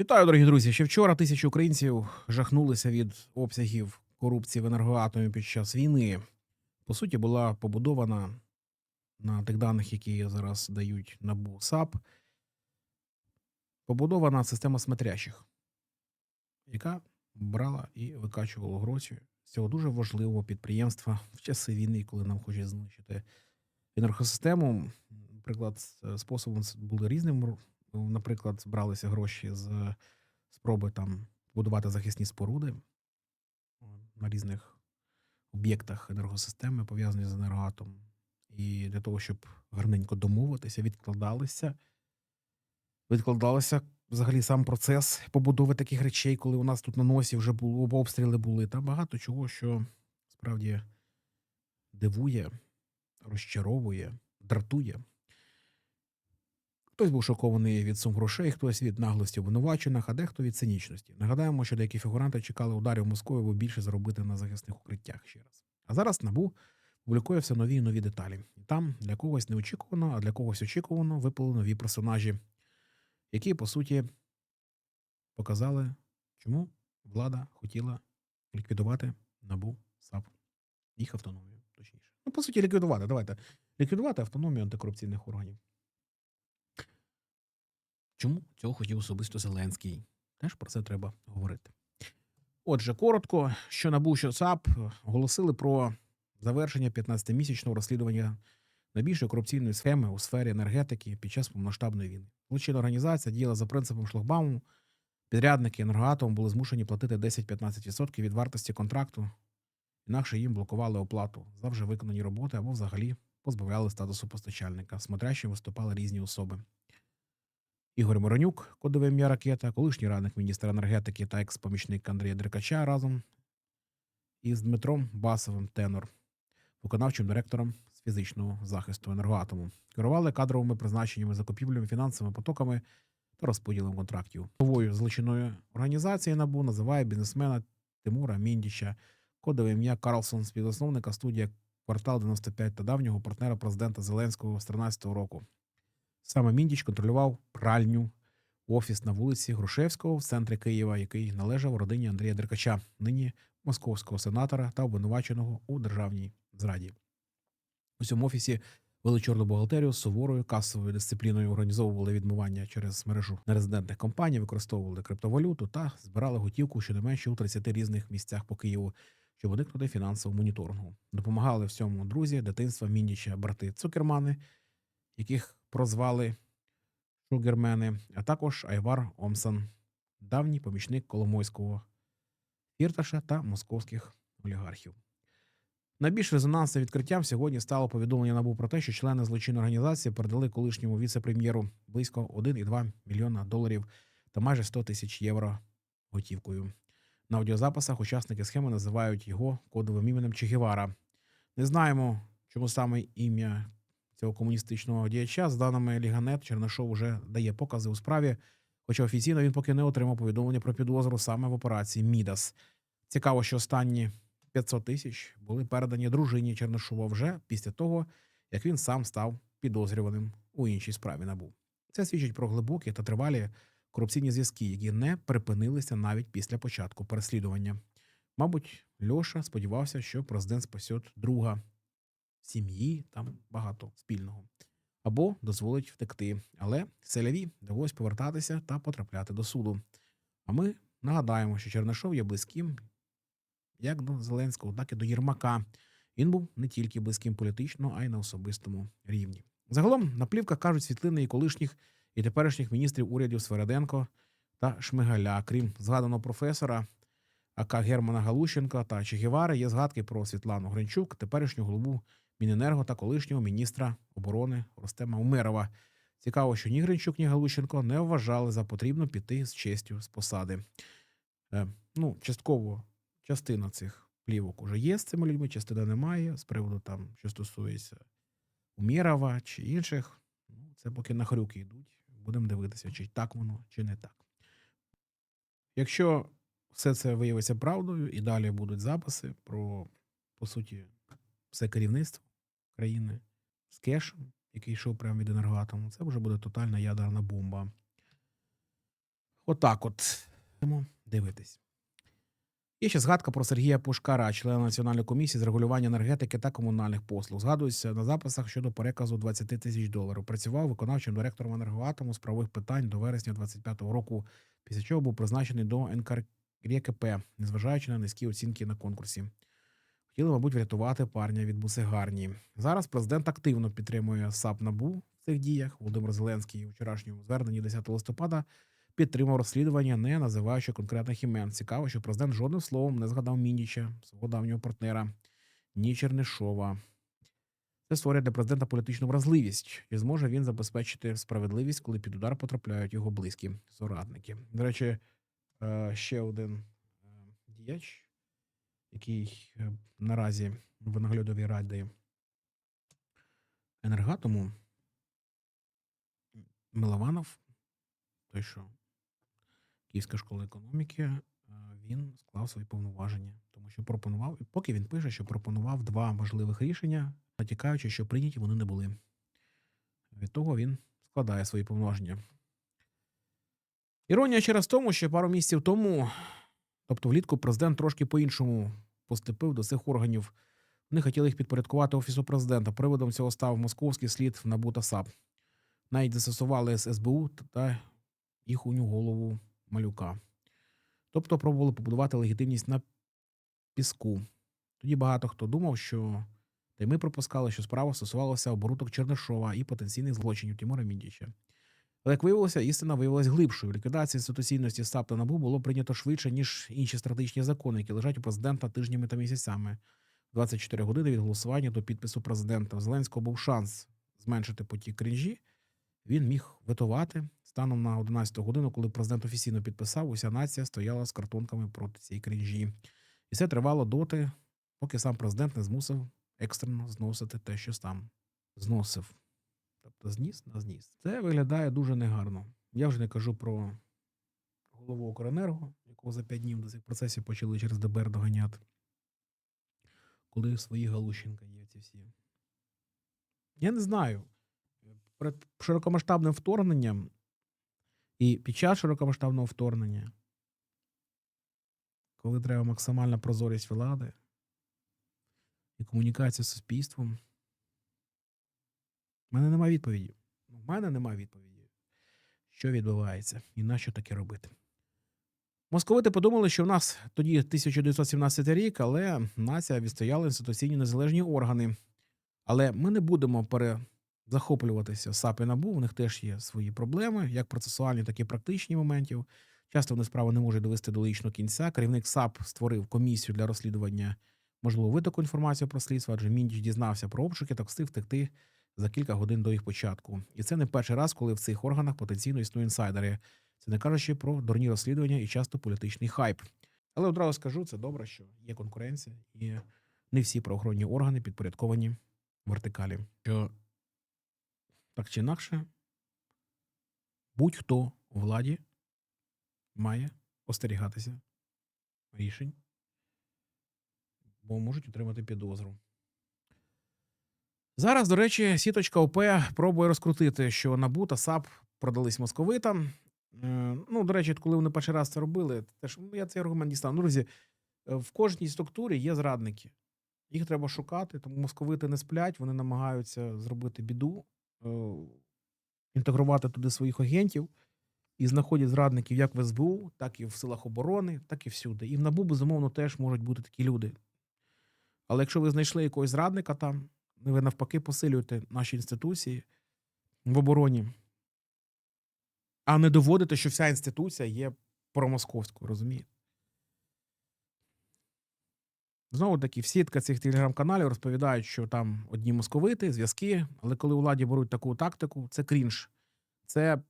Вітаю, дорогі друзі. Ще вчора тисячі українців жахнулися від обсягів корупції в енергоатомі під час війни. По суті, була побудована на тих даних, які зараз дають НАБУ САП, побудована система смотрящих, яка брала і викачувала гроші з цього дуже важливого підприємства в часи війни, коли нам хочуть знищити енергосистему. Наприклад, способом були різним. Наприклад, бралися гроші з спроби там будувати захисні споруди на різних об'єктах енергосистеми, пов'язані з енергоатомом. І для того, щоб гарненько домовитися, відкладалися. Відкладалося взагалі сам процес побудови таких речей, коли у нас тут на носі вже було обстріли були, та багато чого, що справді дивує, розчаровує, дратує. Хтось був шокований від сум грошей, хтось від наглості обвинувачених, а дехто від цинічності. Нагадаємо, що деякі фігуранти чекали ударів Москви, аби більше заробити на захисних укриттях ще раз. А зараз НАБУ публікує все нові і нові деталі. І там для когось неочікувано, а для когось очікувано випали нові персонажі, які, по суті, показали, чому влада хотіла ліквідувати НАБУ САП, їх автономію, точніше. Ну, по суті, ліквідувати. Давайте ліквідувати автономію антикорупційних органів. Чому цього хотів особисто Зеленський? Теж про це треба говорити. Отже, коротко, що НАБУ, що САП оголосили про завершення 15-місячного розслідування найбільшої корупційної схеми у сфері енергетики під час повномасштабної війни. Злочинна організація діяла за принципом шлагбауму. Підрядники енергоатому були змушені платити 10-15% від вартості контракту, інакше їм блокували оплату за вже виконані роботи або взагалі позбавляли статусу постачальника. Смотрящим виступали різні особи. Ігор Моронюк, кодове ім'я ракета, колишній радник міністра енергетики та екс-помічник Андрія Деркача разом із Дмитром Басовим Тенор, виконавчим директором з фізичного захисту енергоатому. Керували кадровими призначеннями, закупівлями, фінансовими потоками та розподілом контрактів. Новою злочинною організацією НАБУ називає бізнесмена Тимура Міндіча, кодове ім'я Карлсон, співзасновника студія Квартал 95 та давнього партнера президента Зеленського з 13 року. Саме Міндіч контролював пральню, офіс на вулиці Грушевського в центрі Києва, який належав родині Андрія Деркача, нині московського сенатора та обвинуваченого у державній зраді. У цьому офісі вели чорну бухгалтерію з суворою касовою дисципліною, організовували відмивання через мережу нерезидентних компаній, використовували криптовалюту та збирали готівку щонайменше у 30 різних місцях по Києву, щоб уникнути фінансового моніторингу. Допомагали в цьому друзі дитинства Міндіча брати Цукермани, яких прозвали Шугермени, а також Айвар Омсан, давній помічник Коломойського Фірташа та московських олігархів. Найбільш резонансним відкриттям сьогодні стало повідомлення НАБУ про те, що члени злочинної організації передали колишньому віце-прем'єру близько 1,2 мільйона доларів та майже 100 тисяч євро готівкою. На аудіозаписах учасники схеми називають його кодовим іменем Чегівара. Не знаємо, чому саме ім'я цього комуністичного діяча. З даними Ліганет, Чернишов уже дає покази у справі, хоча офіційно він поки не отримав повідомлення про підозру саме в операції Мідас. Цікаво, що останні 500 тисяч були передані дружині Чернишова вже після того, як він сам став підозрюваним у іншій справі набу. Це свідчить про глибокі та тривалі корупційні зв'язки, які не припинилися навіть після початку переслідування. Мабуть, Льоша сподівався, що президент спасет друга сім'ї, там багато спільного, або дозволить втекти. Але селяві довелось повертатися та потрапляти до суду. А ми нагадаємо, що Чернишов є близьким як до Зеленського, так і до Єрмака. Він був не тільки близьким політично, а й на особистому рівні. Загалом на плівках кажуть світлини і колишніх і теперішніх міністрів урядів Свереденко та Шмигаля. Крім згаданого професора АК Германа Галущенка та Чегівари, є згадки про Світлану Гринчук, теперішню голову Міненерго та колишнього міністра оборони Ростема Умерова. Цікаво, що ні Гринчук, ні Галущенко не вважали за потрібно піти з честю з посади. Е, ну, частково частина цих плівок уже є з цими людьми, частина немає. З приводу там, що стосується Умєрова чи інших. Ну, це поки на хрюки йдуть. Будемо дивитися, чи так воно, чи не так. Якщо все це виявиться правдою, і далі будуть записи про, по суті, все керівництво країни з кешем, який йшов прямо від енергоатому, це вже буде тотальна ядерна бомба. Отак от. Дивитись. Є ще згадка про Сергія Пушкара, члена Національної комісії з регулювання енергетики та комунальних послуг. Згадується на записах щодо переказу 20 тисяч доларів. Працював виконавчим директором енергоатому з правових питань до вересня 25-го року, після чого був призначений до НКРКП, незважаючи на низькі оцінки на конкурсі. Хотіли, мабуть, врятувати парня від бусигарні. Зараз президент активно підтримує САП НАБУ в цих діях. Володимир Зеленський у вчорашньому зверненні 10 листопада підтримав розслідування, не називаючи конкретних імен. Цікаво, що президент жодним словом не згадав Міндіча, свого давнього партнера, ні Чернишова. Це створює для президента політичну вразливість. Чи зможе він забезпечити справедливість, коли під удар потрапляють його близькі соратники? До речі, е, ще один е, діяч, який е, наразі в наглядовій раді енергатому Милованов, той, що Київська школа економіки, е, він склав свої повноваження, тому що пропонував, і поки він пише, що пропонував два важливих рішення, натякаючи, що прийняті вони не були. Від того він складає свої повноваження. Іронія через тому, що пару місяців тому, тобто влітку, президент трошки по-іншому поступив до цих органів. Вони хотіли їх підпорядкувати Офісу президента. Приводом цього став московський слід НАБУ та САП. Навіть застосували з СБУ та їхню голову малюка. Тобто пробували побудувати легітимність на піску. Тоді багато хто думав, що та й ми пропускали, що справа стосувалася оборудок Чернишова і потенційних злочинів Тимура Міндіча. Але як виявилося, істина виявилась глибшою. Ліквідація інституційності САП та НАБУ було прийнято швидше, ніж інші стратегічні закони, які лежать у президента тижнями та місяцями. 24 години від голосування до підпису президента. Зеленського був шанс зменшити потік крінжі. Він міг витувати станом на 11 годину, коли президент офіційно підписав, уся нація стояла з картонками проти цієї крінжі. І це тривало доти, поки сам президент не змусив екстрено зносити те, що сам зносив. Тобто зніс на зніс. Це виглядає дуже негарно. Я вже не кажу про голову Укренерго, якого за 5 днів до цих процесів почали через ДБР доганяти. Коли свої Галущенка є ці всі. Я не знаю. Перед широкомасштабним вторгненням і під час широкомасштабного вторгнення, коли треба максимальна прозорість влади і комунікація з суспільством, в мене немає відповіді. У мене немає відповіді, що відбувається і на що таке робити. Московити подумали, що в нас тоді 1917 рік, але нація відстояла інституційні незалежні органи. Але ми не будемо перезахоплюватися САП і НАБУ, у них теж є свої проблеми, як процесуальні, так і практичні моментів. Часто вони справи не можуть довести до логічного кінця. Керівник САП створив комісію для розслідування можливо витоку інформації про слідство, адже Міндіч дізнався про обшуки та встиг втекти за кілька годин до їх початку. І це не перший раз, коли в цих органах потенційно існують інсайдери. Це не кажучи про дурні розслідування і часто політичний хайп. Але одразу скажу, це добре, що є конкуренція, і не всі правоохоронні органи підпорядковані вертикалі. Що так чи інакше, будь-хто у владі має остерігатися рішень, бо можуть отримати підозру. Зараз, до речі, сіточка ОП пробує розкрутити, що НАБУ та САП продались московитам. Е, Ну, до речі, коли вони перший раз це робили, теж ну, я цей аргумент дістану. Ну, друзі, е, в кожній структурі є зрадники. Їх треба шукати, тому московити не сплять, вони намагаються зробити біду, е, інтегрувати туди своїх агентів і знаходять зрадників як в СБУ, так і в силах оборони, так і всюди. І в НАБУ, безумовно, теж можуть бути такі люди. Але якщо ви знайшли якогось зрадника там, ви навпаки посилюєте наші інституції в обороні, а не доводите, що вся інституція є промосковською, розумієте? Знову таки, всі цих телеграм-каналів розповідають, що там одні московити, зв'язки, але коли у владі беруть таку тактику, це крінж. Це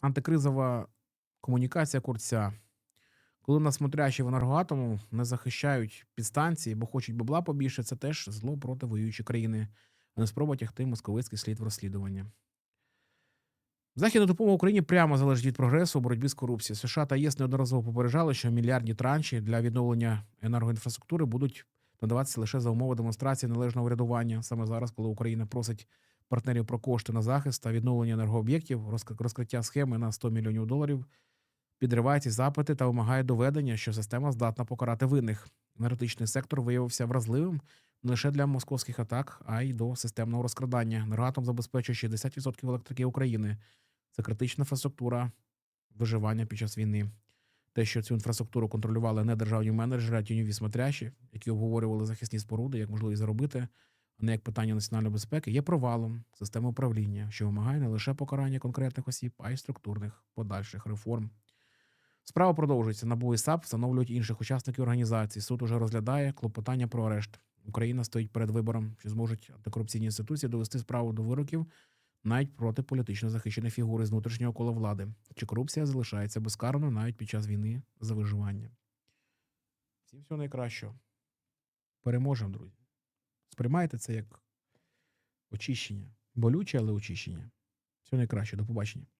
антикризова комунікація курця. Коли нас смотрящі в енергоатому не захищають підстанції, бо хочуть бабла побільше, це теж зло проти воюючої країни, а не спроба тягти московицький слід в розслідування. Західна допомога Україні прямо залежить від прогресу у боротьбі з корупцією. США та ЄС неодноразово попереджали, що мільярдні транші для відновлення енергоінфраструктури будуть надаватися лише за умови демонстрації належного врядування. Саме зараз, коли Україна просить партнерів про кошти на захист та відновлення енергооб'єктів, розк- розкриття схеми на 100 мільйонів доларів підриває ці запити та вимагає доведення, що система здатна покарати винних. Енергетичний сектор виявився вразливим не лише для московських атак, а й до системного розкрадання. Енергоатом забезпечує 60% електрики України. Це критична інфраструктура виживання під час війни. Те, що цю інфраструктуру контролювали не державні менеджери, а тіньові смотрящі, які обговорювали захисні споруди, як можливість заробити, а не як питання національної безпеки, є провалом системи управління, що вимагає не лише покарання конкретних осіб, а й структурних подальших реформ. Справа продовжується. НАБУ і САП встановлюють інших учасників організації. Суд уже розглядає клопотання про арешт. Україна стоїть перед вибором, чи зможуть антикорупційні інституції довести справу до вироків навіть проти політично захищеної фігури з внутрішнього кола влади. Чи корупція залишається безкарною навіть під час війни за виживання? Всім всього найкращого. Переможемо, друзі. Сприймайте це як очищення. Болюче, але очищення. Всього найкраще. До побачення.